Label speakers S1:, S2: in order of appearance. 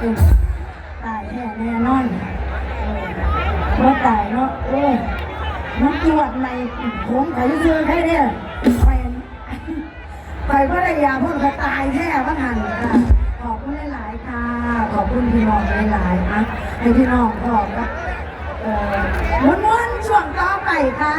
S1: อยู่ตายแน่แน่นอนเมื่อตายเนาะเอ้ยมันจวดในผมไข่ซื้อแค่เนี่ยไข่ไข่ก็ไยาพ่นก็ตายแค่พันหันค่ะขอบคุณหลายๆค่ะ ขอบคุณพี่น้องหลายๆนะให้พี่น้องขอบกับม้วนๆช่วงต่อไปค่ะ